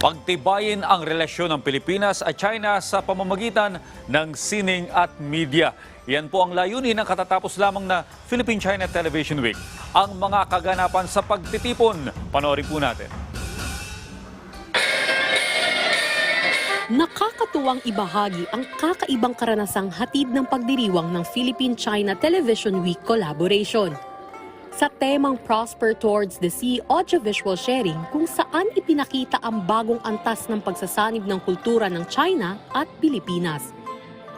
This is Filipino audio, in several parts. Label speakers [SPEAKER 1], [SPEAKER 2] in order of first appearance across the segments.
[SPEAKER 1] Pagtibayin ang relasyon ng Pilipinas at China sa pamamagitan ng sining at media. Yan po ang layunin ng katatapos lamang na Philippine-China Television Week. Ang mga kaganapan sa pagtitipon, panoorin po natin.
[SPEAKER 2] Nakakatuwang ibahagi ang kakaibang karanasang hatid ng pagdiriwang ng Philippine-China Television Week collaboration. Sa temang Prosper Towards the Sea audiovisual sharing kung saan ipinakita ang bagong antas ng pagsasanib ng kultura ng China at Pilipinas.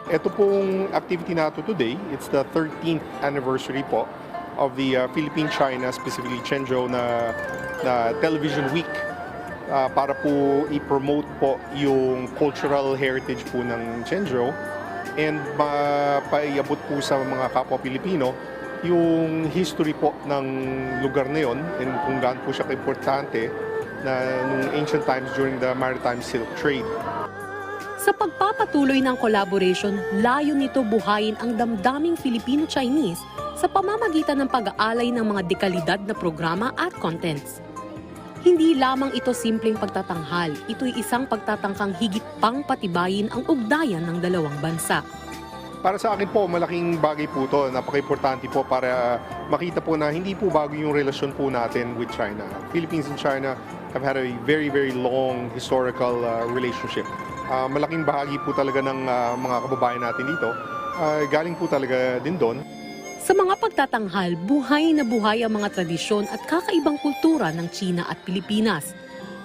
[SPEAKER 3] Ito pong activity nato today, it's the 13th anniversary po of the uh, Philippine-China, specifically Chenzhou na, na Television Week uh, para po i-promote po yung cultural heritage po ng Chenzhou and mapaiabot po sa mga kapwa Pilipino yung history po ng lugar na yon and kung gaano po siya kaimportante na nung ancient times during the maritime silk trade.
[SPEAKER 2] Sa pagpapatuloy ng collaboration, layo nito buhayin ang damdaming Filipino-Chinese sa pamamagitan ng pag-aalay ng mga dekalidad na programa at contents. Hindi lamang ito simpleng pagtatanghal, ito'y isang pagtatangkang higit pang patibayin ang ugnayan ng dalawang bansa.
[SPEAKER 3] Para sa akin po, malaking bagay po to. Napaka-importante po para makita po na hindi po bago yung relasyon po natin with China. Philippines and China have had a very, very long historical uh, relationship. Uh, malaking bahagi po talaga ng uh, mga kababayan natin dito. Uh, galing po talaga din doon.
[SPEAKER 2] Sa mga pagtatanghal, buhay na buhay ang mga tradisyon at kakaibang kultura ng China at Pilipinas.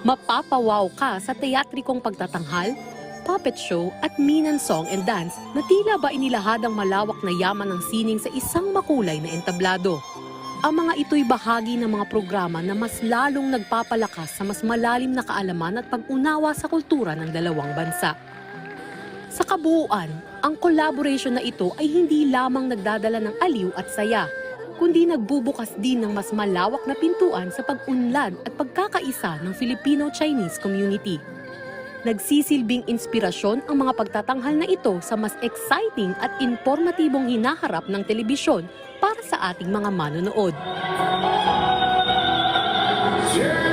[SPEAKER 2] Mapapawaw ka sa teatrikong pagtatanghal, puppet show at Minan Song and Dance na tila ba inilahad ang malawak na yaman ng sining sa isang makulay na entablado. Ang mga ito'y bahagi ng mga programa na mas lalong nagpapalakas sa mas malalim na kaalaman at pag-unawa sa kultura ng dalawang bansa. Sa kabuuan, ang collaboration na ito ay hindi lamang nagdadala ng aliw at saya, kundi nagbubukas din ng mas malawak na pintuan sa pag-unlad at pagkakaisa ng Filipino-Chinese community. Nagsisilbing inspirasyon ang mga pagtatanghal na ito sa mas exciting at informatibong hinaharap ng telebisyon para sa ating mga manonood.
[SPEAKER 4] Yeah.